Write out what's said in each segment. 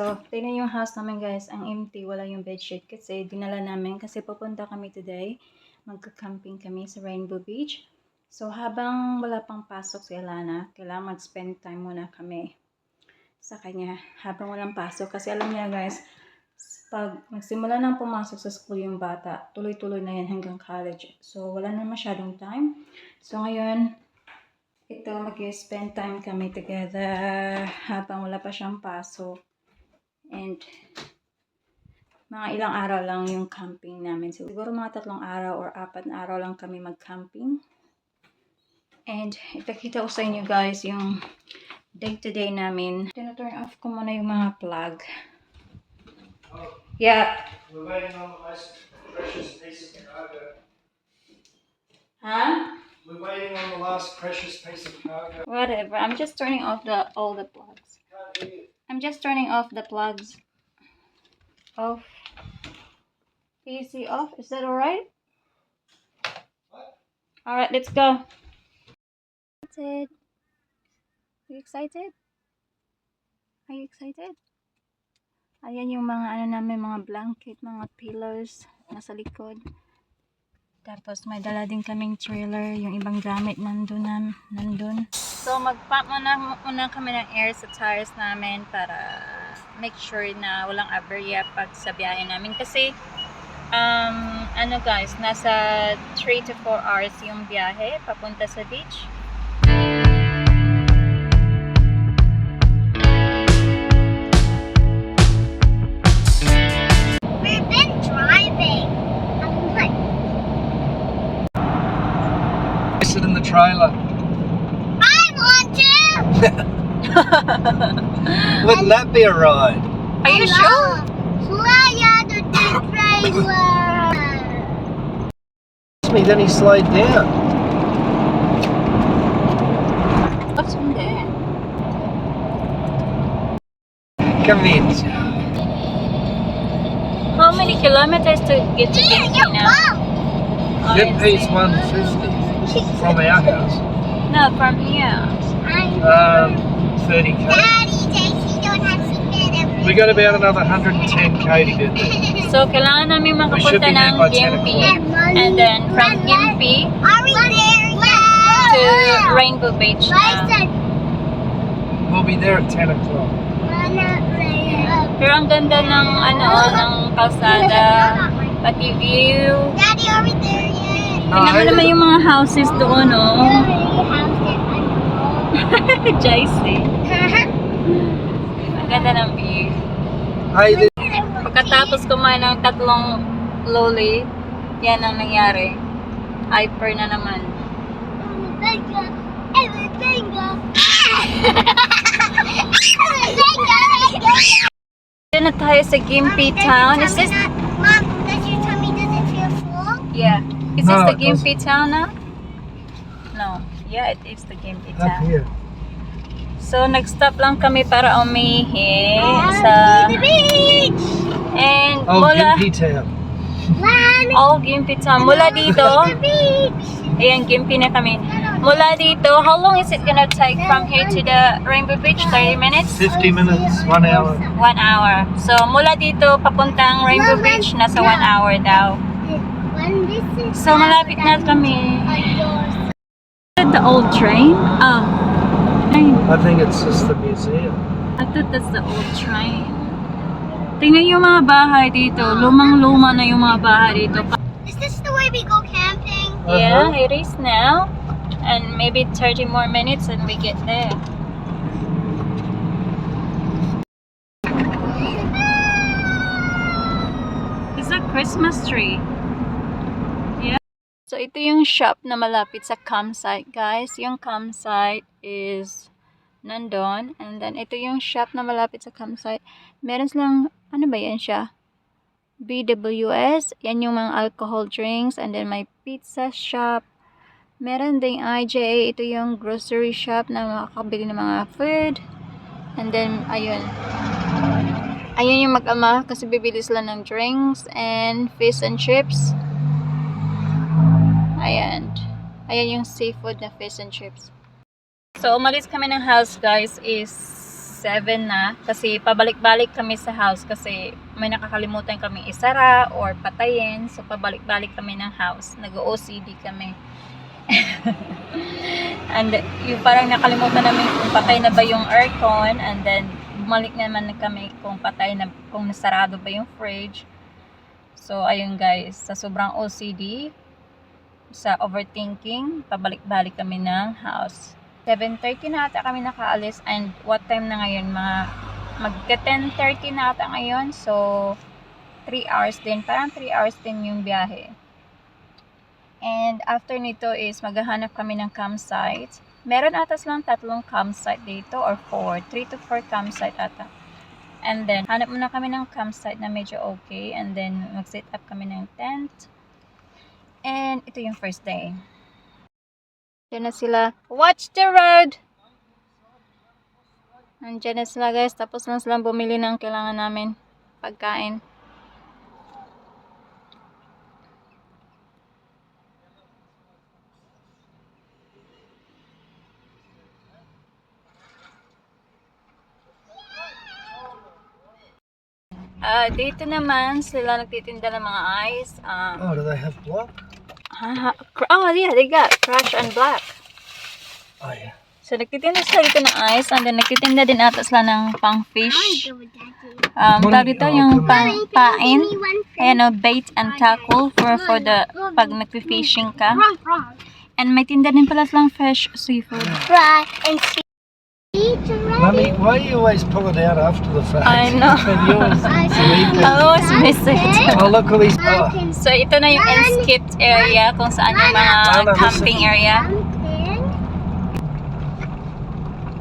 So, tingnan yung house namin guys. Ang empty, wala yung bedsheet kasi dinala namin kasi pupunta kami today. Magka-camping kami sa Rainbow Beach. So, habang wala pang pasok si Alana, kailangan mag-spend time muna kami sa kanya habang walang pasok. Kasi alam niya guys, pag nagsimula nang pumasok sa school yung bata, tuloy-tuloy na yan hanggang college. So, wala na masyadong time. So, ngayon, ito, mag-spend time kami together habang wala pa siyang pasok. And, mga ilang araw lang yung camping namin. Siguro mga tatlong araw or apat na araw lang kami mag-camping. And, ipakita ko sa inyo guys yung day-to-day namin. Tino-turn off ko muna yung mga plug. Yeah. We're waiting on the most precious piece of cargo. Huh? We're waiting on the last precious piece of cargo. Whatever. I'm just turning off the all the plugs. Can't hear you. I'm just turning off the plugs. Off. PC off. Is that alright? Alright, let's go. Excited. Are you excited? Are you excited? Ayan yung mga ano namin, mga blanket, mga pillows nasa likod. Tapos may dala din kaming trailer, yung ibang gamit nandun, na, nandun. So mag-pump muna, muna kami ng air sa tires namin para make sure na walang aberya pag sa biyahe namin. Kasi um, ano guys, nasa 3 to 4 hours yung biyahe papunta sa beach. Trailer. I want to. Wouldn't that be a ride? Are you sure? Fly out of the trailer. Me, then he slowed down. What's in there? Come in. How many kilometers to get to Yeah, Genki your now? mom. Oh, Gimpi's it's- 150 from our house. No, from here. Um, 30k. Daddy, JC don't have seatbelt. We got about another 110k to get there. So, kailangan namin makapunta ng by 10 Gimpi. And then, from Gimpi Are we there yet? to Rainbow Beach Why We'll be there at 10 o'clock. we're? Pero ang ganda ng, ano, ng kalsada. Pati view. Daddy, are we there yet? Tingnan mo naman yung mga houses doon, oh. Jaisi. Ang ganda ng view. Pagkatapos kumain ng tatlong loli, yan ang nangyari. Hyper na naman. Dito na tayo sa Gympie Town. Is this... Mom, does your tummy doesn't feel full? Yeah. Is this No, the it Gympie Town na? No. Yeah, it is the up Town. here. So, nag-stop lang kami para umihi sa... the beach! And Oh, mula... Gimpy Town. Oh, Gympie Town. Mula dito... the beach! Ayan, Gympie na kami. Mula dito, how long is it gonna take from here to the Rainbow Beach? 30 minutes? 50 minutes, one hour. One hour. So, mula dito, papuntang Rainbow Beach, nasa one hour daw. So, malapit na kami. The old train? Oh. Ay, I think it's just the museum. I thought that's the old train. Tingnan yung mga bahay dito. Lumang-luma na yung mga bahay dito. Is this the way we go camping? Yeah, Uh-huh. it is now. And maybe 30 more minutes and we get there. It's a Christmas tree. So ito yung shop na malapit sa campsite, guys. Yung campsite is nandun. And then ito yung shop na malapit sa campsite. Meron silang, ano ba yan siya? BWS. Yan yung mga alcohol drinks. And then may pizza shop. Meron ding IJA. Ito yung grocery shop na makakabili ng mga food. And then, ayun. Ayun yung mag-ama kasi bibili sila ng drinks and fish and chips. Ayan. Ayan yung seafood na fish and chips. So, umalis kami ng house, guys, is 7 na kasi pabalik-balik kami sa house kasi may nakakalimutan kaming isara or patayin. So pabalik-balik kami ng house. Nag-OCD kami. and yung parang nakalimutan namin kung patay na ba yung aircon and then bumalik naman na kami kung patay na kung nasarado ba yung fridge. So ayun guys, sa sobrang OCD, sa overthinking, pabalik-balik kami ng house. 7.30 na ata kami nakaalis and what time na ngayon? Mga magka 10.30 na ata ngayon. So, 3 hours din. Parang 3 hours din yung biyahe. And after nito is maghahanap kami ng campsite. Meron atas lang tatlong campsite dito or 4. 3 to 4 campsite ata. And then, hanap muna kami ng campsite na medyo okay. And then, mag-set up kami ng tent. And ito yung first day. Diyan na sila. Watch the road! Nandiyan na sila guys. Tapos na silang bumili ng kailangan namin. Pagkain. Ah, dito naman sila nagtitinda ng mga ice. Um, Oh, do they have block? Ah, oh yeah, they got crush and black. Oh, yeah. So, nagtitinda sila dito ng ice and then nagtitinda din ata sila ng pang fish. Um, tawag dito Oh, yung pang pain. Ayan o, bait and tackle for, for the pag nagpi-fishing ka. And may tinda din pala silang fresh seafood. Fry and see. Eat Mummy, why do you always pull it out after the fact? I know. When you always I leave I it. always miss it. Oh, look all these. Oh, So, ito na yung unskipped area kung saan yung mga camping area.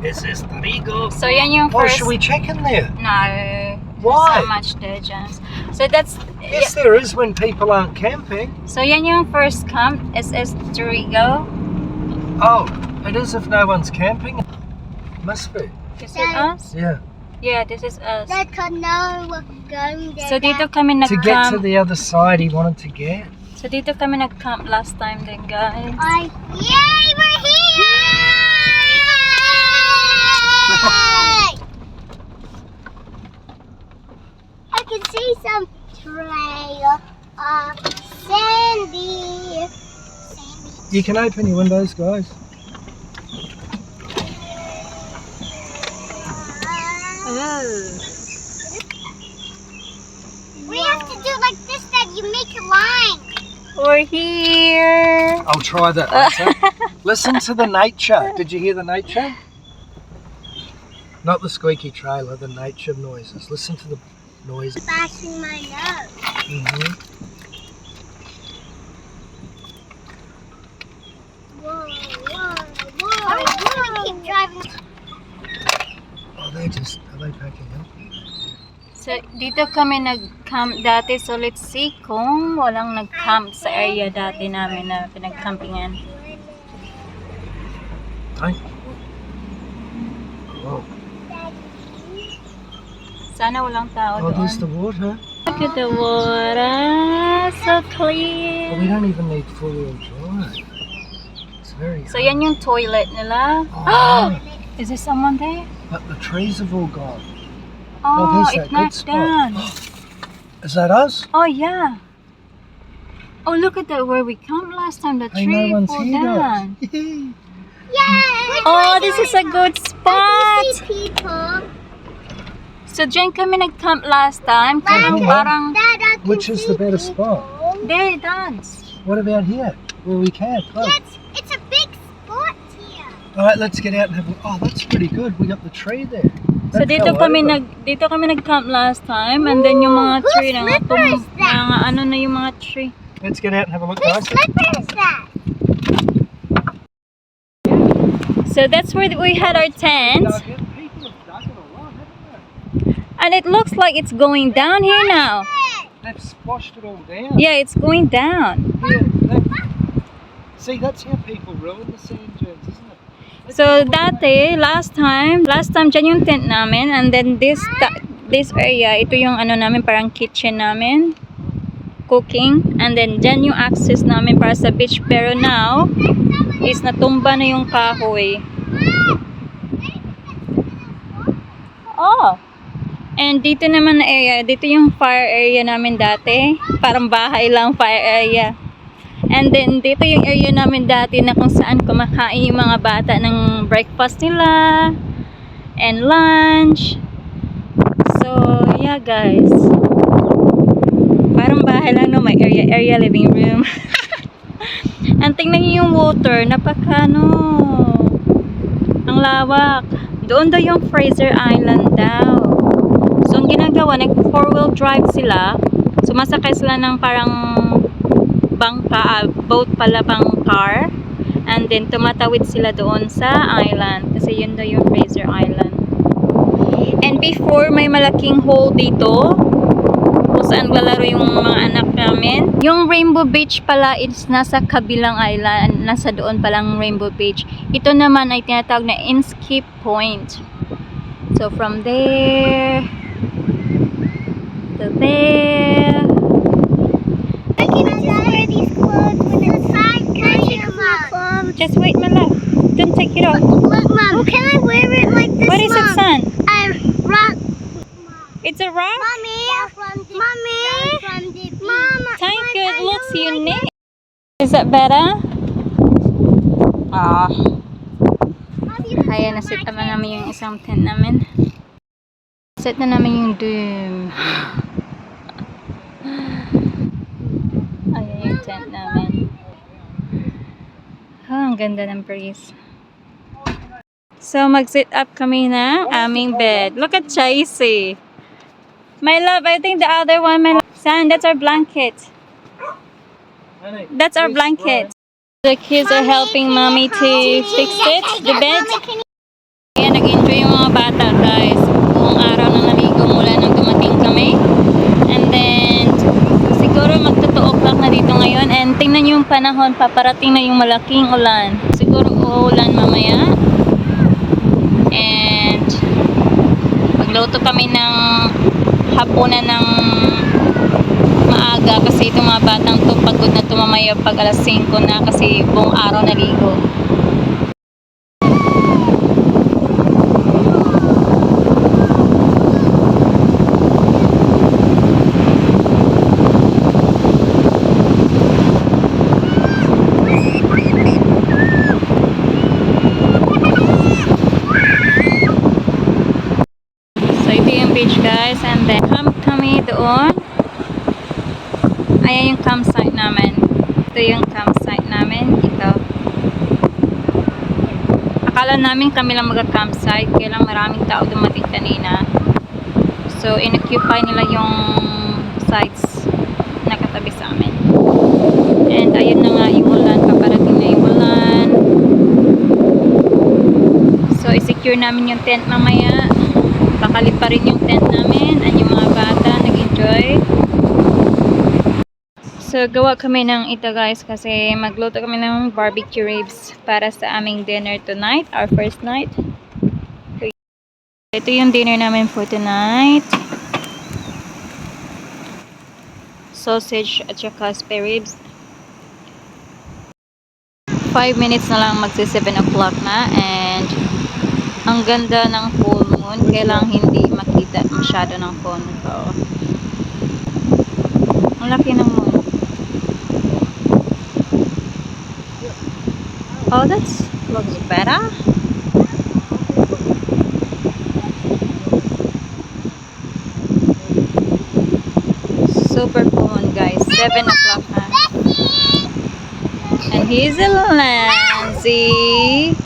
this is Tarigo. So, yan yung Oh, first... should we check in there? No. Why? so much diligence. So, that's... Yes, there is when people aren't camping. So, yan yung first camp, SS Dorigo. Oh, it is if no one's camping. Must be. Is it us? Yeah. Yeah, this is us. That could know we're going there. So, dito kami To get to nag-camp. the other side, he wanted to get. So, dito kami nag-camp last time din, guys. I, yay, we're here! I can see some trail of sandy. Sandy. You can open your windows, guys. We have to do like this, that you make a line. We're here. I'll try that later. Listen to the nature. Did you hear the nature? Not the squeaky trailer, the nature noises. Listen to the noise. Bashing my nose. hmm Oh, they're just, are they packing up? So, dito kami nag-camp dati. So, let's see kung walang nag-camp sa area dati namin na pinag-campingan. Don't. Oh, Sana walang tao oh there's the doon. water. Look at the water. So clear. we don't even need four-wheel drive. It's very So, yan yung toilet nila. Oh, Is there someone there? But the trees have all gone. Oh, there's it that good knocked spot. down. Is that us? Oh, yeah. Oh, look at that where we camped last time. The Hey, tree no one's fell here, down. guys. Yay! Oh, this is a good I spot. can see people. So, dyan kami nag-camp last time. Kaya Dad, parang, Dad, I can Which is see the better people. spot? there, dance. What about here, where we camp? Oh. All right, let's get out and have a look. Oh, that's pretty good. We got the tree there. So That dito fell kami over. nag dito kami nag-camp last time and then yung mga Ooh, tree na nga whose slipper tum- is that? mga ano na yung mga tree. Let's get out and have a look, Whose guys. slipper is that? So that's where we had our tent Dug it. People have dug it a lot, haven't and it looks like it's going down here now. they? They've squashed it all down. Yeah, it's going down. Yeah, See, that's how people ruin the sand dunes, isn't it? Let's So dati, last time, last time dyan yung tent namin and then this this area, ito yung ano namin, parang kitchen namin. Cooking. And then dyan yung access namin para sa beach. Pero now, is natumba na yung kahoy. Oh. And dito naman na area, dito yung fire area namin dati. Parang bahay lang fire area. And then dito yung area namin dati na kung saan kumakain yung mga bata ng breakfast nila and lunch. So, yeah guys. Parang bahay lang no, may area area living room. And tingnan niyo yung water, napaka ano, ang lawak. Doon daw yung Fraser Island daw. So, ang ginagawa, nag four-wheel drive sila. Sumasakay sila ng parang bangka, ah, boat pala bang car. And then, tumatawid sila doon sa island. Kasi yun daw yung Fraser Island. And before, may malaking hole dito. Kung saan lalaro yung mga anak namin. Yung Rainbow Beach pala is nasa kabilang island. Nasa doon palang Rainbow Beach. Ito naman ay tinatawag na Inskip Point. So, from there to there. My? Just wait, my love. Don't take it off. Look, Mom, can I wear it like this, What is it, son? I rock. It's a rock? Mommy. Mommy. Mama. Thank good looks unique. Is that better? Ah. Ayan, nasit naman namin yung isang tent namin. Set na namin yung doom. Ayan yung tent namin. Ah, ang ganda ng breeze. So, mag-sit up kami na aming bed. Look at Chasey. My love, I think the other one, my love. Son, that's our blanket. That's our blanket. The kids are helping mommy to fix it, the bed. Panahon, paparating na yung malaking ulan. Siguro uulan mamaya. And, magluto kami ng hapunan ng maaga kasi itong mga batang to pagod na tumamaya pag alas 5 na kasi buong araw naligo. So ito yung beach guys and then camp kami doon. Ayan yung campsite namin. Ito yung campsite namin. Ito. Akala namin kami lang mag-campsite. Kaya lang maraming tao dumating kanina. So, inoccupy nila yung sites na katabi sa amin. And ayun na nga yung ulan. Paparating na yung ulan. So, i-secure namin yung tent mamaya. Kakali pa rin yung tent namin. And yung mga bata nag-enjoy. So, gawa kami ng ito guys kasi magluto kami ng barbecue ribs para sa aming dinner tonight, our first night. Ito yung dinner namin for tonight. Sausage at saka spare ribs. 5 minutes na lang magsi 7 o'clock na and ang ganda ng full moon. Kailang hindi makita masyado ng phone ko. Ang laki ng moon. Oh, that's looks better. Super moon, guys. 7 o'clock na. And here's a Lancy.